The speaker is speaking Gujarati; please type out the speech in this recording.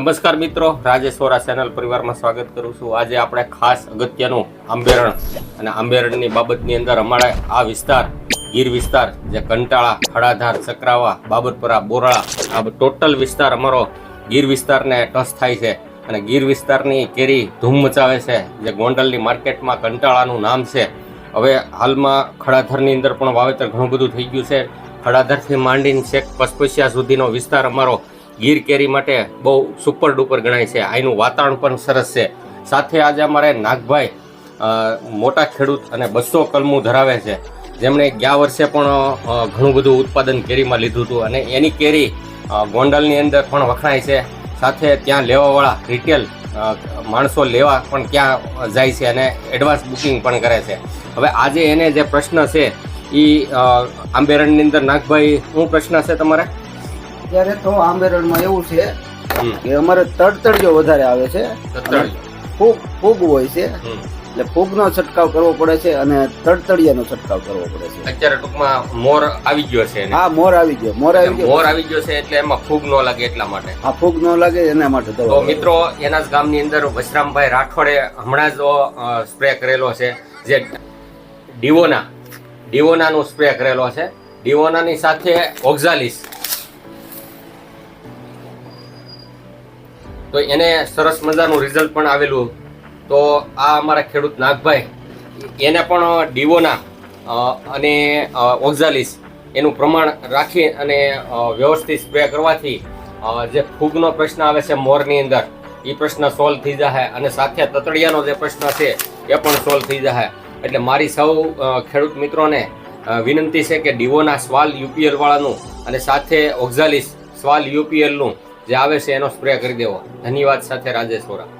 નમસ્કાર મિત્રો રાજેશ્વરા વોરા ચેનલ પરિવારમાં સ્વાગત કરું છું. આજે આપણે ખાસ અગત્યનું આંબેરણ અને આંબેરણની બાબતની અંદર અમારે આ વિસ્તાર, ગીર વિસ્તાર, જે કંટાળા ખડાધાર ચક્રાવા, બાબરપરા, બોરાળા, આ ટોટલ વિસ્તાર અમારો ગીર વિસ્તારને ટચ થાય છે અને ગીર વિસ્તારની કેરી ધૂમ મચાવે છે. જે ગોંડલની માર્કેટમાં કંટાળાનું નામ છે. હવે હાલમાં ખડાધરની અંદર પણ વાવેતર ઘણું બધું થઈ ગયું છે. ખડાધરથી માંડીને છેક પસપસિયા સુધીનો વિસ્તાર અમારો ગીર કેરી માટે બહુ સુપર ડુપર ગણાય છે. અહીંનું વાતાવરણ પણ સરસ છે. સાથે આજે અમારે નાગભાઈ મોટા ખેડૂત અને બસો કલમું ધરાવે છે. જેમણે ગયા વર્ષે પણ ઘણું બધું ઉત્પાદન કેરીમાં લીધું હતું અને એની કેરી ગોંડલની અંદર પણ વખણાય છે. સાથે ત્યાં લેવાવાળા રિટેલ માણસો લેવા પણ ત્યાં જાય છે અને એડવાન્સ બુકિંગ પણ કરે છે. હવે આજે એને જે પ્રશ્ન છે એ આંબેરણની અંદર નાગભાઈ, શું પ્રશ્ન છે તમારે? અત્યારે તો આંબેરણમાં એવું છે કે અમારે તડતડિયો વધારે આવે છે. ફૂગ ફૂગ હોય છે. એટલે ફૂગનો છંટકાવ કરવો પડે છે અને તડતડિયાનો છંટકાવ કરવો પડે છે. અત્યારે ટૂંકમાં મોર આવી ગયો છે હા મોર આવી ગયો મોર આવી ગયો. મોર આવી ગયો છે એટલે એમાં ફૂગ ન લાગે એટલા માટે. આ ફૂગ ન લાગે એના માટે તો મિત્રો એના જ ગામની અંદર વશરામભાઈ રાઠોડે હમણાં જ સ્પ્રે કરેલો છે જે ડીવોના. ડિવોનાનું સ્પ્રે કરેલો છે. ડિવોનાની સાથે ઓક્ઝાલિસ. તો એને સરસ મજાનું રિઝલ્ટ પણ આવેલું. તો આ અમારા ખેડૂત નાગભાઈ, એને પણ ડીવોના અને ઓક્ઝાલિસ એનું પ્રમાણ રાખી અને વ્યવસ્થિત સ્પ્રે કરવાથી જે ફૂગનો પ્રશ્ન આવે છે મોરની અંદર એ પ્રશ્ન સોલ્વ થઈ જશે અને સાથે તતડિયાનો જે પ્રશ્ન છે એ પણ સોલ્વ થઈ જશે એટલે મારી સૌ ખેડૂત મિત્રોને વિનંતી છે કે ડીવોના સ્વાલ યુપીએલવાળાનું અને સાથે ઓક્ઝાલિસ સ્વાલ યુપીએલનું જે આવે છે એનો સ્પ્રે કરી દેવો. ધન્યવાદ સાથે રાજેશ વોરા.